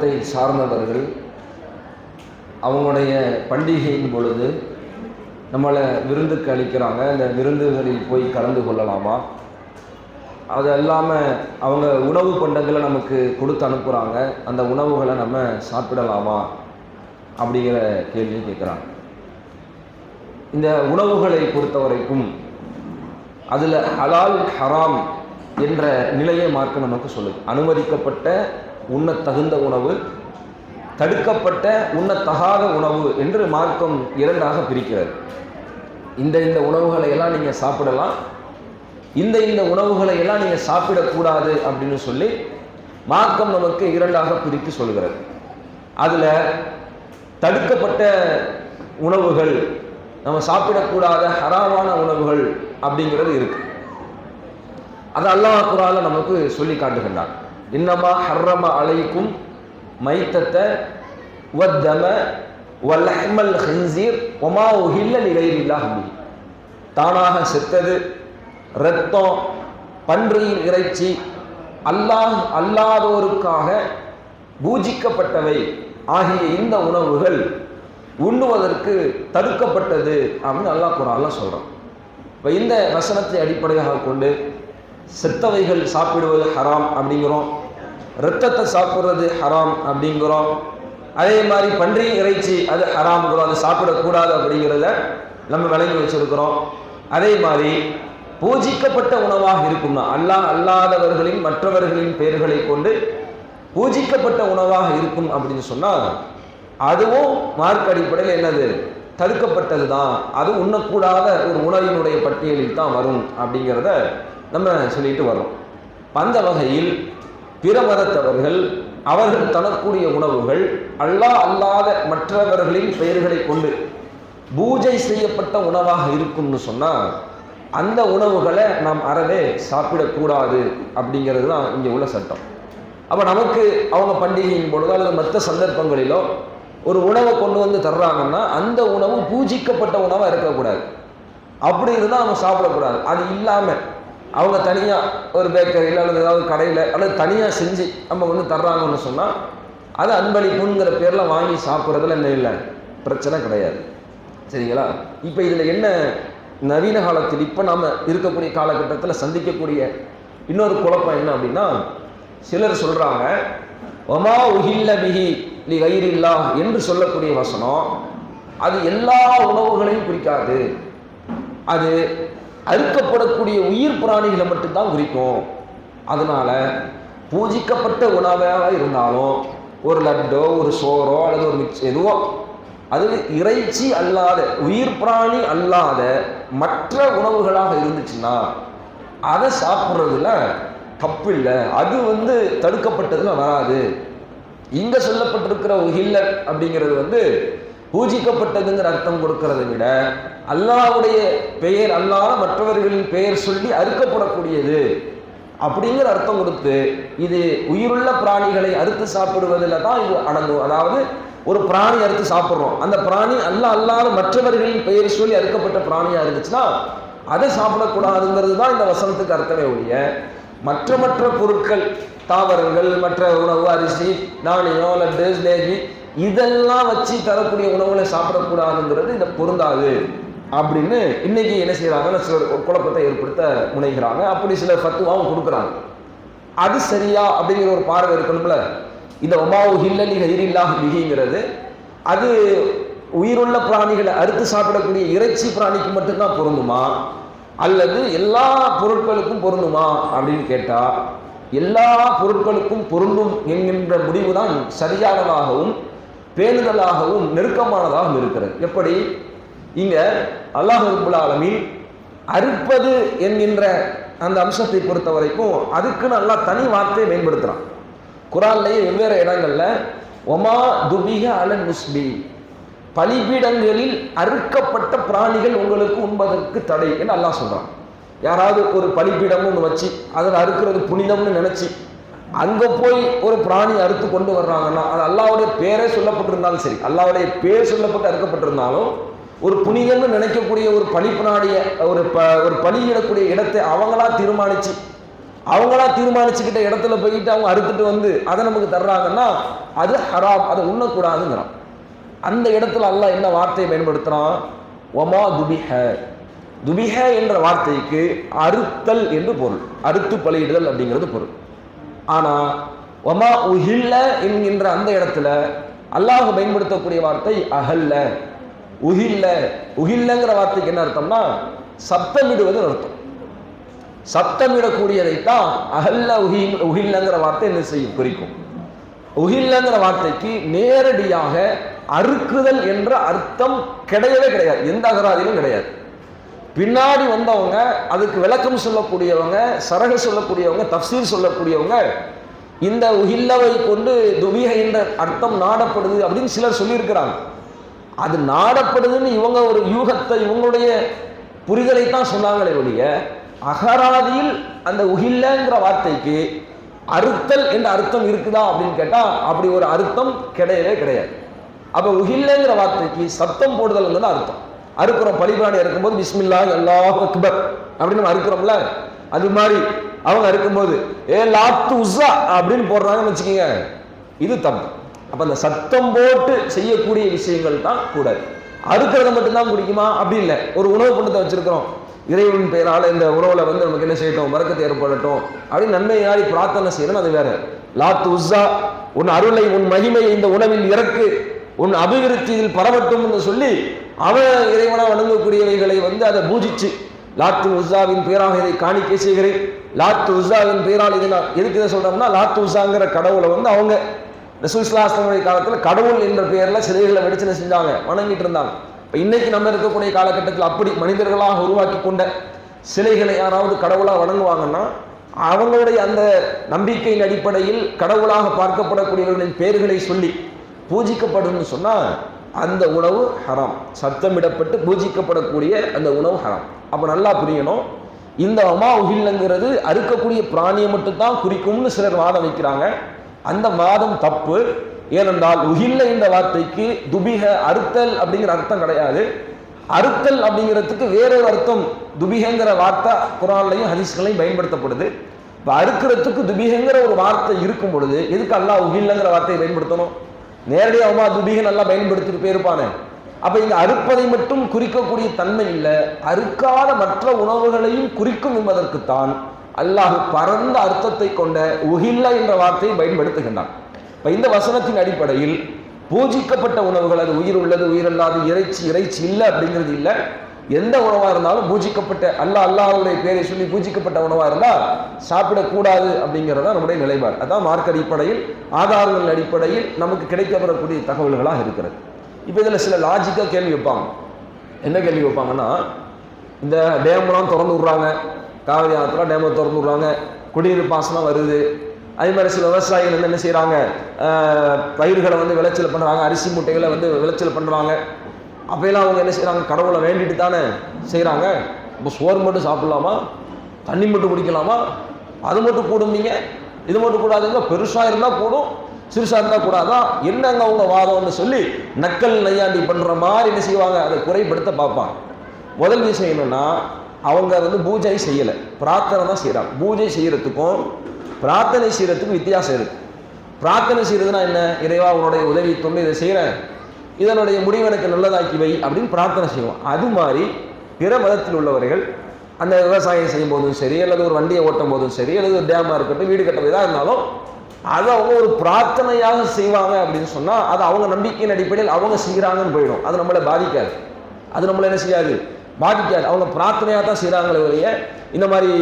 மதத்தை சார்ந்தவர்கள் அவங்களுடைய பண்டிகையின் பொழுது நம்மளை விருந்துக்கு அளிக்கிறாங்க. இந்த விருந்துகளில் போய் கலந்து கொள்ளலாமா? அது இல்லாமல் அவங்க உணவு பண்டங்களை நமக்கு கொடுத்து அனுப்புகிறாங்க அந்த உணவுகளை நம்ம சாப்பிடலாமா? அப்படிங்கிற கேள்வி கேட்குறாங்க. இந்த உணவுகளை பொறுத்த வரைக்கும் அதில் ஹலால் ஹராம் என்ற நிலையை மார்க்க நமக்கு சொல்லுது. அனுமதிக்கப்பட்ட உண்ண தகுந்த உணவு தடுக்கப்பட்ட உண்ணத்தகாத உணவு என்று மார்க்கம் இரண்டாக பிரிக்கிறது. இந்த இந்த உணவுகளை எல்லாம் நீங்கள் சாப்பிடலாம். இந்த இந்த உணவுகளை எல்லாம் நீங்கள் சாப்பிடக்கூடாது அப்படின்னு சொல்லி மார்க்கம் நமக்கு இரண்டாக பிரித்து சொல்கிறது. அதில் தடுக்கப்பட்ட உணவுகள் நம்ம சாப்பிடக்கூடாத ஹராமான உணவுகள் அப்படிங்கிறது இருக்கு. அது அல்லாஹ் குரால நமக்கு சொல்லி காட்டுகின்றான். இன்னமா ஹர்ரம அலைக்கும் மைத்தத்தை வத்தம வல்லஹ்மல் ஹின்சீர் ஒமா உஹில்ல நிலையில்லா தானாக செத்தது இரத்தம் பன்றியின் இறைச்சி அல்லாஹ் அல்லாதோருக்காக பூஜிக்கப்பட்டவை ஆகிய இந்த உணவுகள் உண்ணுவதற்கு தடுக்கப்பட்டது அப்படின்னு அல்லாஹ் குரான்லாம் சொல்கிறான் இப்போ இந்த வசனத்தை அடிப்படையாக கொண்டு செத்தவைகள் சாப்பிடுவது ஹராம் அப்படிங்கிறோம். இரத்தத்தை சாப்பிட்றது ஹராம் அப்படிங்கிறோம். அதே மாதிரி பன்றி இறைச்சி அது ஹராம்ங்கிறோம். அது சாப்பிடக்கூடாது அப்படிங்கிறத நம்ம விளங்கி வச்சிருக்கிறோம். அதே மாதிரி பூஜிக்கப்பட்ட உணவாக இருக்கும்னா அல்லா அல்லாதவர்களின் மற்றவர்களின் பெயர்களை கொண்டு பூஜிக்கப்பட்ட உணவாக இருக்கும் அப்படின்னு சொன்னால் அதுவும் மார்க் அடிப்படையில் என்னது? தடுக்கப்பட்டது தான் அது உண்ணக்கூடாத ஒரு உணவினுடைய பட்டியலில் தான் வரும் அப்படிங்கிறத நம்ம சொல்லிட்டு வர்றோம். அந்த வகையில் பிற மதத்தவர்கள் அவர்கள் தரக்கூடிய உணவுகள் அல்லா அல்லாத மற்றவர்களின் பெயர்களை கொண்டு பூஜை செய்யப்பட்ட உணவாக இருக்கும்னு சொன்னால் அந்த உணவுகளை நாம் அறவே சாப்பிடக்கூடாது அப்படிங்கிறது தான் இங்கே உள்ள சட்டம். அப்போ நமக்கு அவங்க பண்டிகையின் பொழுதோ அல்லது மற்ற சந்தர்ப்பங்களிலோ ஒரு உணவை கொண்டு வந்து தர்றாங்கன்னா அந்த உணவு பூஜிக்கப்பட்ட உணவாக இருக்கக்கூடாது. அப்படி இருந்தால் நம்ம சாப்பிடக்கூடாது. அது இல்லாமல் அவங்க தனியாக ஒரு பேக்கரியில் அல்லது ஏதாவது கடையில் அல்லது தனியாக செஞ்சு நம்ம வந்து தர்றாங்கன்னு சொன்னால் அது அன்பளிப்புங்கிற பேரில் வாங்கி சாப்பிட்றதுல என்ன இல்லை. பிரச்சனை கிடையாது. சரிங்களா? இப்போ இதில் என்ன நவீன காலத்தில் இப்போ நாம் இருக்கக்கூடிய காலகட்டத்தில் சந்திக்கக்கூடிய இன்னொரு குழப்பம் என்ன அப்படின்னா சிலர் சொல்கிறாங்க ஒமா உஹில்ல பிஹி லி கயிறில்லா என்று சொல்லக்கூடிய வசனம் அது எல்லா உணவுகளையும் குறிக்காது. அது அறுக்கப்படக்கூடிய உயிர் பிராணிகளை மட்டும்தான் குறிக்கும் அதனால பூஜிக்கப்பட்ட உணவாக இருந்தாலும் ஒரு லட்டோ ஒரு சோறோ அல்லது ஒரு மிக்ஸ் எதுவோ அது இறைச்சி அல்லாத உயிர் பிராணி அல்லாத மற்ற உணவுகளாக இருந்துச்சுன்னா அதை சாப்பிட்றதுல தப்பு இல்லை அது வந்து தடுக்கப்பட்டதுல வராது. இங்க சொல்லப்பட்டிருக்கிற உஹில்லர் அப்படிங்கிறது வந்து பூஜிக்கப்பட்டதுங்கிற அர்த்தம் கொடுக்கறதை விட அல்லாவுடைய பெயர் அல்லாத மற்றவர்களின் பெயர் சொல்லி அறுக்கப்படக்கூடியது. அப்படிங்கிற அர்த்தம் கொடுத்து இது உயிருள்ள பிராணிகளை அறுத்து சாப்பிடுவதில் தான் இது அடங்கும். அதாவது ஒரு பிராணி அறுத்து சாப்பிட்றோம். அந்த பிராணி அல்ல அல்லாத மற்றவர்களின் பெயர் சொல்லி அறுக்கப்பட்ட பிராணியாக இருந்துச்சுன்னா அதை சாப்பிடக்கூடாதுங்கிறது தான் இந்த வசனத்துக்கு அர்த்தமே ஒழிய மற்ற மற்ற பொருட்கள் தாவரங்கள் மற்ற உணவு அரிசி நாணயம் லட்டு ஜிலேபி இதெல்லாம் வச்சு தரக்கூடிய உணவுகளை சாப்பிடக்கூடாதுங்கிறது இதை பொருந்தாது. அப்படின்னு இன்னைக்கு என்ன செய்கிறாங்கன்னு சிலர் குழப்பத்தை ஏற்படுத்த முனைகிறாங்க. அப்படி சிலர் ஃபத்துவாவும் கொடுக்குறாங்க. அது சரியா அப்படிங்கிற ஒரு பார்வை இருக்கணும்ல? இந்த ஒமாவு ஹில்லலி ஹைரில்லா மிகிங்கிறது அது உயிருள்ள பிராணிகளை அறுத்து சாப்பிடக்கூடிய இறைச்சி பிராணிக்கு மட்டும்தான் பொருந்துமா? அல்லது எல்லா பொருட்களுக்கும் பொருந்துமா அப்படின்னு கேட்டா எல்லா பொருட்களுக்கும் பொருந்தும் என்கின்ற முடிவு தான் சரியானதாகவும் பேணுதலாகவும் நெருக்கமானதாகவும் இருக்கிறது. எப்படி? இங்கே அல்லாஹ் ரபுல் ஆலமீன் அறுப்பது என்கின்ற அந்த அம்சத்தை பொறுத்த வரைக்கும் அதுக்குன்னு நல்லா தனி வார்த்தையை மேம்படுத்துகிறான் குரான்லேயே வெவ்வேறு இடங்களில் ஒமா துபிக அலன் முஸ்பி பலிபீடங்களில் அறுக்கப்பட்ட பிராணிகள் உங்களுக்கு உண்பதற்கு தடை என்று அல்லாஹ் சொல்கிறான் யாராவது ஒரு பலிபீடம் ஒன்று வச்சு அதில் அறுக்கிறது புனிதம்னு நினச்சி அங்கே போய் ஒரு பிராணி அறுத்து கொண்டு வர்றாங்கன்னா அது அல்லாவுடைய பேரே சொல்லப்பட்டிருந்தாலும் சரி அல்லாவுடைய பேர் சொல்லப்பட்டு அறுக்கப்பட்டிருந்தாலும் ஒரு புனிதன்னு நினைக்கக்கூடிய ஒரு பலிப்பிராணிய ஒரு ப ஒரு பலியிடக்கூடிய இடத்தை அவங்களா தீர்மானிச்சு அவங்களா தீர்மானிச்சுக்கிட்ட இடத்துல போயிட்டு அவங்க அறுத்துட்டு வந்து அதை நமக்கு தர்றாங்கன்னா அது ஹராம் அதை உண்ணக்கூடாதுங்கிறான். அந்த இடத்துல அல்லாஹ் என்ன வார்த்தையை பயன்படுத்துகிறான் ஒமா துபிஹ. துபிஹ என்ற வார்த்தைக்கு அறுத்தல் என்று பொருள். அறுத்து பலியிடுதல் அப்படிங்கிறது பொருள். ஆனால் ஒமா உஹில்ல என்கின்ற அந்த இடத்துல அல்லாஹ் பயன்படுத்தக்கூடிய வார்த்தை அகல்ல உகில்ல உகில்லங்கிற வார்த்தைக்கு என்ன அர்த்தம்னா சப்தமிடுவது அர்த்தம். சப்தமிடக்கூடியதைத்தான் அகல்ல உஹி உகில்லங்கிற வார்த்தை என்ன செய்யும்? குறிக்கும். உகில்லங்கிற வார்த்தைக்கு நேரடியாக அறுக்குதல் என்ற அர்த்தம் கிடையவே கிடையாது. எந்த அகராதியிலும் கிடையாது. பின்னாடி வந்தவங்க அதுக்கு விளக்கம் சொல்லக்கூடியவங்க சரகு சொல்லக்கூடியவங்க தப்சீர் சொல்லக்கூடியவங்க இந்த உகில்லவை கொண்டு துவிக என்ற அர்த்தம் நாடப்படுது அப்படின்னு சிலர் சொல்லியிருக்கிறாங்க. அது நாடப்படுதுன்னு இவங்க ஒரு யூகத்தை இவங்களுடைய புரிதலை தான் சொன்னாங்களே ஒழிய அகராதியில் அந்த உஹில்லங்கிற வார்த்தைக்கு அறுத்தல் என்ற அர்த்தம் இருக்குதா அப்படின்னு கேட்டால் அப்படி ஒரு அர்த்தம் கிடையவே கிடையாது. அப்போ உகில்லங்கிற வார்த்தைக்கு சத்தம் போடுதல்ங்கிறது அர்த்தம். அறுக்கிறோம் பலிபிராணி இருக்கும்போது பிஸ்மில்லா அல்லாஹ் அக்பர் அப்படின்னு நம்ம அறுக்கிறோம்ல அது மாதிரி அவங்க அறுக்கும்போது ஏ லாத்து உஸா அப்படின்னு போடுறாங்கன்னு வச்சுக்கோங்க இது தப்பு. அப்போ அந்த சத்தம் போட்டு செய்யக்கூடிய விஷயங்கள் தான் கூடாது அறுக்கிறத மட்டும்தான் குடிக்குமா? அப்படி இல்லை. ஒரு உணவு பண்ணத்தை வச்சிருக்கிறோம். இறைவன் பெயரால் இந்த உறவில் வந்து நமக்கு என்ன செய்யட்டும்? மறக்கத்தை ஏற்படட்டும் அப்படின்னு நன்மை பிரார்த்தனை செய்யணும் அது வேற. லாத்து உஸ்ஸா உன் அருளை உன் மகிமையை இந்த உணவில் இறக்கு உன் அபிவிருத்தியில் பரவட்டும் என்று சொல்லி அவன் இறைவனாக வணங்கக்கூடியவைகளை வந்து அதை பூஜிச்சு லாத்து உஸ்ஸாவின் பேராக இதை காணிக்கை செய்கிறேன். லாத்து உஸ்ஸாவின் பேரால் இதை நான் எதுக்கு இதை சொல்றோம்னா லாத்து உஸ்ஸாங்கிற கடவுளை வந்து அவங்க ரசூஸ்லாஸ்தனுடைய காலத்தில் கடவுள் என்ற பெயரில் சிலைகளை வெடிச்சனை செஞ்சாங்க வணங்கிட்டு இருந்தாங்க. இப்போ இன்னைக்கு நம்ம இருக்கக்கூடிய காலகட்டத்தில் அப்படி மனிதர்களாக உருவாக்கி கொண்ட சிலைகளை யாராவது கடவுளாக வணங்குவாங்கன்னா அவங்களுடைய அந்த நம்பிக்கையின் அடிப்படையில் கடவுளாக பார்க்கப்படக்கூடியவர்களின் பெயர்களை சொல்லி பூஜிக்கப்படும்னு சொன்னால் அந்த உணவு ஹராம். சத்தமிடப்பட்டு பூஜிக்கப்படக்கூடிய அந்த உணவு ஹராம். அப்போ நல்லா புரியணும். இந்த அமா உகில்லங்கிறது அறுக்கக்கூடிய பிராணியை மட்டும்தான் குறிக்கும்னு சிலர் வாதம் வைக்கிறாங்க. அந்த வாதம் தப்பு. ஏனென்றால் உகில்ல இந்த வார்த்தைக்கு துபிக அறுத்தல் அப்படிங்கிற அர்த்தம் கிடையாது. அறுத்தல் அப்படிங்கிறதுக்கு வேறொரு அர்த்தம். துபிகங்கிற வார்த்தை குரான்லையும் ஹதீஸ்களையும் பயன்படுத்தப்படுது. இப்போ அறுக்கிறதுக்கு துபிகங்கிற ஒரு வார்த்தை இருக்கும் பொழுது எதுக்கு அல்லா உகில்லங்கிற வார்த்தையை பயன்படுத்தணும்? நேரடியாக அம்மா துபிக நல்லா பயன்படுத்திட்டு போயிருப்பானே. அப்போ இங்க அறுப்பதை மட்டும் குறிக்கக்கூடிய தன்மை இல்லை. அறுக்காத மற்ற உணவுகளையும் குறிக்கும் என்பதற்குத்தான் அல்லாஹ் பரந்த அர்த்தத்தை கொண்ட உகில்ல என்ற வார்த்தையை பயன்படுத்துகின்றான். இப்போ இந்த வசனத்தின் அடிப்படையில் பூஜிக்கப்பட்ட உணவுகள் அது உயிர் உள்ளது உயிரல்லாது இறைச்சி இறைச்சி இல்லை அப்படிங்கிறது இல்லை. எந்த உணவாக இருந்தாலும் பூஜிக்கப்பட்ட அல்லா அல்லாஹ்வுடைய பேரை சொல்லி பூஜிக்கப்பட்ட உணவாக இருந்தால் சாப்பிடக்கூடாது அப்படிங்கிறது தான் நம்முடைய நிலைப்பாடு. அதான் மார்க் அடிப்படையில் ஆதாரங்கள் அடிப்படையில் நமக்கு கிடைக்கப்படக்கூடிய தகவல்களாக இருக்கிறது. இப்போ இதில் சில லாஜிக்காக கேள்வி வைப்பாங்க. என்ன கேள்வி வைப்பாங்கன்னா இந்த டேம்லாம் திறந்து விட்றாங்க. காவிரி ஆற்றுல டேமை திறந்து விடுறாங்க குடிநீர் பாசனம் வருது. அதே மாதிரி சில விவசாயிகள் வந்து என்ன செய்கிறாங்க பயிர்களை வந்து விளைச்சல் பண்ணுறாங்க அரிசி மூட்டைகளை வந்து விளைச்சல் பண்ணுறாங்க அப்போயெல்லாம் அவங்க என்ன செய்கிறாங்க கடவுளை வேண்டிட்டு தானே செய்கிறாங்க இப்போ சோறு மட்டும் சாப்பிடலாமா? தண்ணி மட்டும் குடிக்கலாமா? அது மட்டும் கூடும்பீங்க இது மட்டும் கூடாதுங்க பெருசாக இருந்தால் கூடும் சிறுசாக இருந்தால் கூடாதான் என்னங்க அவங்க வாதம்னு சொல்லி நக்கல் நையாண்டி பண்ணுற மாதிரி என்ன செய்வாங்க? அதை குறைப்படுத்த பார்ப்பாங்க. முதல் விஷயம் என்னென்னா அவங்க வந்து பூஜை செய்யலை. பிரார்த்தனை தான் செய்கிறாங்க பூஜை செய்கிறதுக்கும் பிரார்த்தனை செய்கிறதுக்கும் வித்தியாசம் இருக்கு. பிரார்த்தனை செய்கிறதுனா என்ன? இறைவா உன்னுடைய உதவி தொண்டு இதை செய்கிறேன் இதனுடைய முடிவு எனக்கு நல்லதாக்கி வை அப்படின்னு பிரார்த்தனை செய்வோம். அது மாதிரி பிற மதத்தில் உள்ளவர்கள் அந்த விவசாயம் செய்யும் போதும் சரி அல்லது ஒரு வண்டியை ஓட்டும் போதும் சரி அல்லது ஒரு டேமாக இருக்கட்டும் வீடு கட்ட எதாக இருந்தாலும் அதை அவங்க ஒரு பிரார்த்தனையாக செய்வாங்க அப்படின்னு சொன்னால் அது அவங்க நம்பிக்கையின் அடிப்படையில் அவங்க செய்கிறாங்கன்னு போயிடும். அது நம்மளை பாதிக்காது. அது நம்மளை என்ன செய்யாது? பாதிக்காது. அவங்க பிரார்த்தனையாக தான் செய்கிறாங்களே ஒழிய இந்த மாதிரி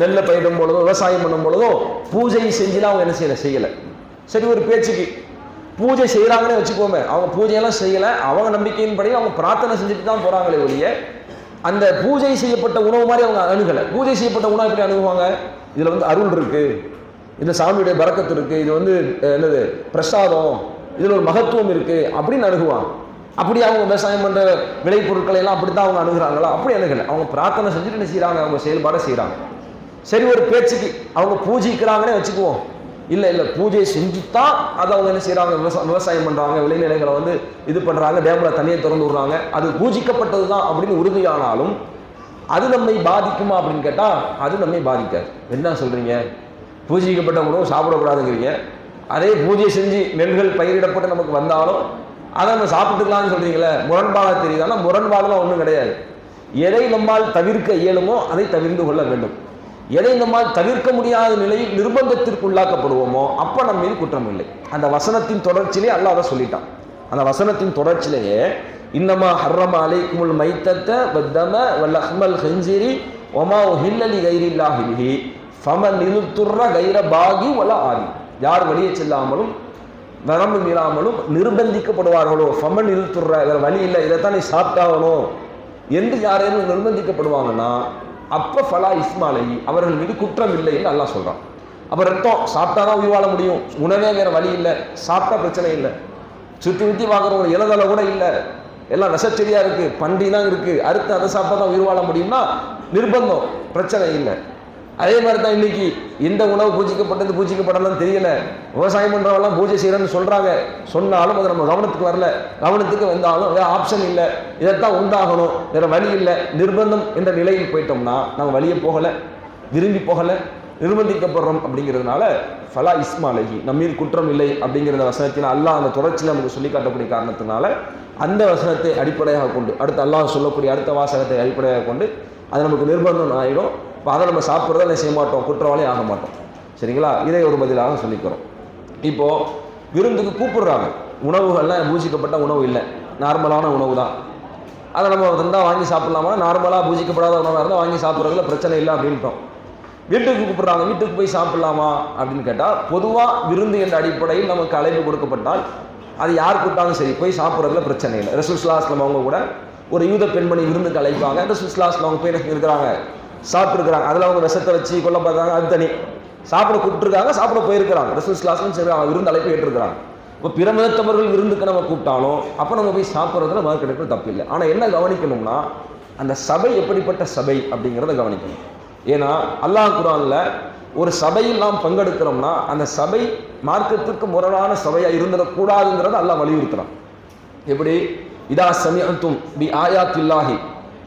நெல்லை பயிரிடும் பொழுதும் விவசாயம் பண்ணும் பொழுதும் பூஜை செஞ்சுலாம் அவங்க என்ன செய்யலை? செய்யலை. சரி ஒரு பேச்சுக்கு. பூஜை செய்கிறாங்கன்னு வச்சுக்கோமே அவங்க பூஜையெல்லாம் செய்யலை. அவங்க நம்பிக்கையின்படி அவங்க பிரார்த்தனை செஞ்சுட்டு தான் போகிறாங்களே ஒழிய அந்த பூஜை செய்யப்பட்ட உணவு மாதிரி அவங்க அணுகலை. பூஜை செய்யப்பட்ட உணவு எப்படி அணுகுவாங்க? இதில் வந்து அருள் இருக்குது இந்த சாமியுடைய பறக்கத்து இருக்குது இது வந்து என்னது? பிரசாதம். இதில் ஒரு மகத்துவம் இருக்குது அப்படின்னு அணுகுவாங்க. அப்படி அவங்க விவசாயம் பண்ற விளைபொருட்களை எல்லாம் அப்படித்தான் அவங்க அணுகிறாங்களா? அப்படி அணுகலை. அவங்க பிரார்த்தனை செஞ்சுட்டு என்ன செய்கிறாங்க அவங்க செயல்பாடை செய்கிறாங்க சரி ஒரு பேச்சுக்கு அவங்க பூஜிக்கிறாங்கன்னே வச்சுக்குவோம். இல்லை இல்லை பூஜை செஞ்சு தான் அதை அவங்க என்ன செய்கிறாங்க விவசாயம் விவசாயம் பண்றாங்க. விளைநிலைகளை வந்து இது பண்றாங்க. டேம்ல தண்ணியை திறந்து விடுறாங்க. அது பூஜிக்கப்பட்டது தான் அப்படின்னு உறுதியானாலும் அது நம்மை பாதிக்குமா அப்படின்னு கேட்டால் அது நம்மை பாதிக்காது. என்ன சொல்கிறீங்க பூஜிக்கப்பட்ட உணவு சாப்பிடக்கூடாதுங்கிறீங்க. அதே பூஜை செஞ்சு நெல்கள் பயிரிடப்பட்டு நமக்கு வந்தாலும் அதை நம்ம சாப்பிட்டுக்கலாம்னு சொல்கிறீங்களே முரண்பாடாக தெரியுது? ஆனால் முரண்பாடெல்லாம் ஒன்றும் கிடையாது. எதை நம்மால் தவிர்க்க இயலுமோ அதை தவிர்ந்து கொள்ள வேண்டும். எதை நம்மால் தவிர்க்க முடியாத நிலையில் நிர்பந்தத்திற்கு உள்ளாக்கப்படுவோமோ அப்போ நம்ம மீது குற்றம் இல்லை. அந்த வசனத்தின் தொடர்ச்சியிலே அல்ல அதை சொல்லிட்டான். அந்த வசனத்தின் தொடர்ச்சியிலேயே இன்னமா ஹர்ரமாலை அலைக்குமுல் மைத்தத்த பத்தம வல்லஹ்மல் ஹெஞ்சிரி ஒமா ஹில்லலி கைரில்லாஹிலிஹி ஃபம நிலுத்துர்ர கைர பாகி வல ஆதி. யார் வெளியே செல்லாமலும் வரம்பு மீறாமலும் நிர்பந்திக்கப்படுவார்களோ? ஃபமன் இழுத்துடுற வேறு வழி இல்லை இதைத்தான் நீ சாப்பிட்டாகணும். என்று யாரேனும் நிர்பந்திக்கப்படுவாங்கன்னா அப்போ ஃபலா இஸ்மாலை அவர்கள் மீது குற்றம் இல்லை என்று சொல்கிறான் சொல்றான். அப்ப ரத்தம் சாப்பிட்டா தான் உயிர் வாழ முடியும். உணவே வேறு வழி இல்லை சாப்பிட்டா பிரச்சனை இல்லை. சுற்றி சுற்றி பார்க்குறவங்க இலதலை கூட இல்லை. எல்லாம் விஷச்செடியா இருக்குது பன்றி தான் இருக்குது அறுத்து அதை சாப்பிட்டா தான் உயிர் வாழ முடியும்னா நிர்பந்தம் பிரச்சனை இல்லை. அதே மாதிரி தான் இன்னைக்கு இந்த உணவு பூஜிக்கப்பட்டது பூஜிக்கப்படலாம் தெரியல. விவசாயம் பண்ணுறவெல்லாம் பூஜை செய்கிறேன்னு சொல்கிறாங்க சொன்னாலும் அது நம்ம கவனத்துக்கு வரல. கவனத்துக்கு வந்தாலும் வேறு ஆப்ஷன் இல்லை. இதைத்தான் உண்டாகணும். வேறு வழி இல்லை. நிர்பந்தம் என்ற நிலையில் போயிட்டோம்னா நம்ம வழியே போகலை. விரும்பி போகலை. நிர்பந்திக்கப்படுறோம் அப்படிங்கிறதுனால ஃபலா இஸ்மாலகி நம்ம மீது குற்றம் இல்லை அப்படிங்கிற வசனத்தினால் அல்லாஹ் அந்த தொடர்ச்சியில் நமக்கு சொல்லி காட்டக்கூடிய காரணத்தினால அந்த வசனத்தை அடிப்படையாக கொண்டு அடுத்து அல்லாஹ் சொல்லக்கூடிய அடுத்த வாசகத்தை அடிப்படையாக கொண்டு அது நமக்கு நிர்பந்தம் ஆகிடும் இப்போ அதை நம்ம சாப்பிட்றத என்ன செய்ய மாட்டோம் குற்றவாளி ஆக மாட்டோம். சரிங்களா? இதை ஒரு பதிலாக சொல்லிக்கிறோம். இப்போது விருந்துக்கு கூப்பிடுறாங்க. உணவுகள்லாம் பூஜிக்கப்பட்ட உணவு இல்லை. நார்மலான உணவு தான். அதை நம்ம வந்தால் வாங்கி சாப்பிட்லாமா? நார்மலாக பூஜிக்கப்படாத உணவாக இருந்தால் வாங்கி சாப்பிட்றதுல பிரச்சனை இல்லை அப்படின்ட்டோம். வீட்டுக்கு கூப்பிட்றாங்க வீட்டுக்கு போய் சாப்பிட்லாமா? அப்படின்னு கேட்டால் பொதுவாக விருந்து என்ற அடிப்படையில் நமக்கு அழைப்பு கொடுக்கப்பட்டால் அது யார் கூப்பிட்டாலும் சரி போய் சாப்பிட்றதுல பிரச்சனை இல்லை. ரசூஸ்லாஸ்லம் அவங்க கூட ஒரு யூத பெண்மணி விருந்துக்கு அழைப்பாங்க. ரசூஸ்லாஸ்லம் அவங்க போய் இருக்கிறாங்க சாப்பிட்ருக்குறாங்க அதில் அவங்க விஷத்தை வச்சு கொல்ல பார்த்தாங்க அது தனி. சாப்பிட கூப்பிட்டுருக்காங்க சாப்பிட போயிருக்கிறாங்க. கிளாஸ்னு சரி அவங்க விருந்து அழைப்பு ஏற்றிருக்கிறாங்க இப்போ பிற மதத்தவர்கள் விருந்துக்கு நம்ம கூப்பிட்டாலும் அப்போ நம்ம போய் சாப்பிட்றதுல மறு கிடைக்கிறது தப்பு இல்லை. ஆனால் என்ன கவனிக்கணும்னா அந்த சபை எப்படிப்பட்ட சபை அப்படிங்கிறத கவனிக்கணும். ஏன்னா அல்லாஹ் குரானில் ஒரு சபையில் நாம் பங்கெடுக்கிறோம்னா அந்த சபை மார்க்கத்திற்கு முரணான சபையாக இருந்துடக்கூடாதுங்கிறத அல்லாஹ் வலியுறுத்துறான். எப்படி? இதா சமயத்தும் பி ஆயாத்தில்லாஹி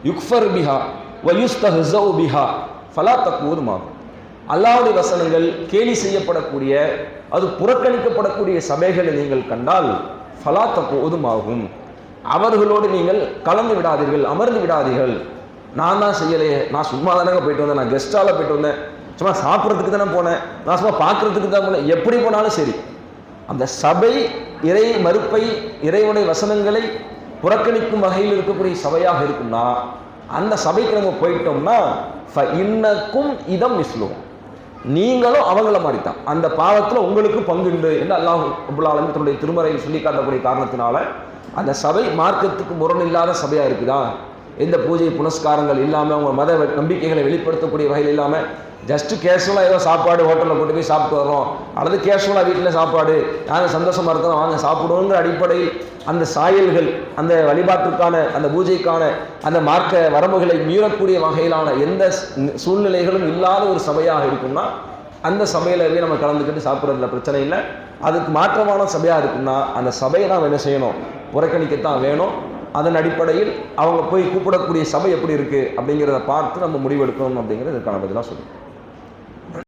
யுக்ஃபர் பிஹா. வயுஸ்தஹ்ஸௌ பிஹா ஃபலா தக்கூதுமாகும் அல்லாஹ்வுடைய வசனங்கள் கேலி செய்யப்படக்கூடிய அது புறக்கணிக்கப்படக்கூடிய சபைகளை நீங்கள் கண்டால் ஃபலா தக்கூதுமாகும் அவர்களோடு நீங்கள் கலந்து விடாதீர்கள் அமர்ந்து விடாதீர்கள். நான் தான் செய்யலையே நான் சும்மா தானங்க போயிட்டு வந்தேன் நான் கெஸ்டால போயிட்டு வந்தேன். சும்மா சாப்பிட்றதுக்கு தானே போனேன் நான் சும்மா பார்க்குறதுக்கு தான் போனேன் எப்படி போனாலும் சரி. அந்த சபை இறை மறுப்பை இறைவனுடைய வசனங்களை புறக்கணிக்கும் வகையில் இருக்கக்கூடிய சபையாக இருக்கும்னா அந்த சபைக்கு நம்ம போயிட்டோம்னா ஃப இன்னக்கும் இதம் மிஸ்லும் நீங்களும் அவங்கள மாதிரி தான் அந்த பாவத்தில் உங்களுக்கு பங்குண்டு என்று அல்லாஹ் அபுல்லா ஆலமீன் திருமறையை சொல்லி காட்டக்கூடிய காரணத்தினால அந்த சபை மார்க்கத்துக்கு முரணில்லாத சபையாக இருக்குதா? எந்த பூஜை புனஸ்காரங்கள் இல்லாமல் அவங்க மத நம்பிக்கைகளை வெளிப்படுத்தக்கூடிய வகையில் இல்லாமல் ஜஸ்ட்டு கேஷுவலாக ஏதோ சாப்பாடு ஹோட்டலில் கொண்டு போய் சாப்பிட்டு வரோம் அல்லது கேஷுவலாக வீட்டில் சாப்பாடு நாங்கள் சந்தோஷமாக இருக்கோம் வாங்க சாப்பிடுவோங்கிற அடிப்படையில் அந்த சாயல்கள் அந்த வழிபாட்டுக்கான அந்த பூஜைக்கான அந்த மார்க்க வரம்புகளை மீறக்கூடிய வகையிலான எந்த சூழ்நிலைகளும் இல்லாத ஒரு சபையாக இருக்கும்னா அந்த சபையிலவே நம்ம கலந்துக்கிட்டு சாப்பிட்றதுல பிரச்சனை இல்லை. அதுக்கு மாற்றமான சபையாக இருக்குன்னா அந்த சபையை நாம் என்ன செய்யணும்? புறக்கணிக்கத்தான் வேணும். அதன் அடிப்படையில் அவங்க போய் கூப்பிடக்கூடிய சபை எப்படி இருக்குது அப்படிங்கிறத பார்த்து நம்ம முடிவெடுக்கணும் அப்படிங்கிறது இதுக்கான பதிலாக சொல்லுவோம்